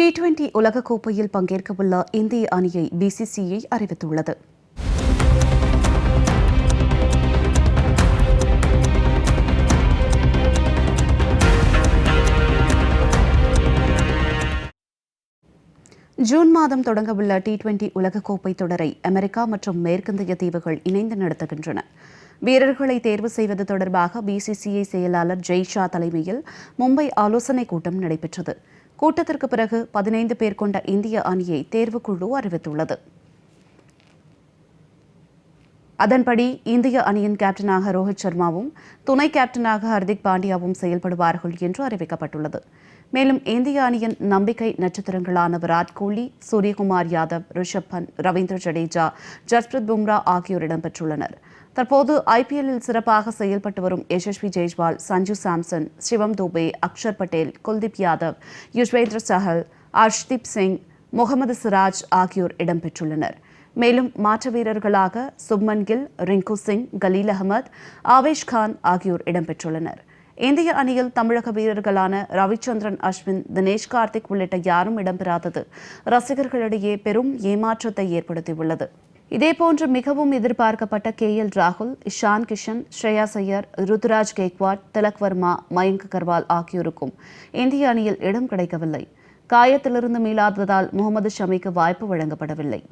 T twenty உலகக்கோப்பையில் பங்கேற்கவுள்ள இந்திய அணியை பிசிசிஐ அறிவித்துள்ளது. ஜூன் மாதம் தொடங்கவுள்ள டி டுவெண்டி உலகக்கோப்பை தொடரை அமெரிக்கா மற்றும் மேற்கிந்திய தீவுகள் இணைந்து நடத்துகின்றன. வீரர்களை தேர்வு செய்வது தொடர்பாக பிசிசிஐ செயலாளர் ஜெய்ஷா தலைமையில் மும்பை ஆலோசனைக் கூட்டம் நடைபெற்றது. கூட்டத்திற்கு பிறகு பதினைந்து பேர் கொண்ட இந்திய அணியை தேர்வுக்குழு அறிவித்துள்ளது. அதன்படி இந்திய அணியின் கேப்டனாக ரோஹித் சர்மாவும் துணை கேப்டனாக ஹர்திக் பாண்டியாவும் செயல்படுவார்கள் என்று அறிவிக்கப்பட்டுள்ளது. மேலும் இந்திய அணியின் நம்பிக்கை நட்சத்திரங்களான விராட் கோலி சூரியகுமார் யாதவ் ரிஷப் பந்த் ரவீந்திர ஜடேஜா ஜஸ்பிரித் பும்ரா ஆகியோர் இடம்பெற்றுள்ளனர். தற்போது ஐபிஎல்லில் சிறப்பாக செயல்பட்டு வரும் யசஸ்வி ஜெய்ஸ்வால் சஞ்சு சாம்சன் சிவம் தூபே அக்ஷர் பட்டேல் குல்தீப் யாதவ் யுஸ்வேந்திர சஹல் அர்ஷ்தீப் சிங் முகமது சிராஜ் ஆகியோர் இடம்பெற்றுள்ளனர். மேலும் மாற்று வீரர்களாக சுப்மன் கில் ரிங்கு சிங் கலீல் அகமது ஆவேஷ் கான் ஆகியோர் இடம்பெற்றுள்ளனர். இந்திய அணியில் தமிழக வீரர்களான ரவிச்சந்திரன் அஸ்வின் தினேஷ் கார்த்திக் உள்ளிட்ட யாரும் இடம்பெறாதது. ரசிகர்களிடையே பெரும் ஏமாற்றத்தை ஏற்படுத்தியுள்ளது. இதேபோன்று மிகவும் எதிர்பார்க்கப்பட்ட கே எல் ராகுல் இஷான் கிஷன் ஸ்ரேயா சையர் ருத்ராஜ் கேக்வாட் திலக் வர்மா மயங்க் அகர்வால் ஆகியோருக்கும் இந்திய அணியில் இடம் கிடைக்கவில்லை. காயத்திலிருந்து மீளாததால் முகமது ஷமிக்கு வாய்ப்பு வழங்கப்படவில்லை.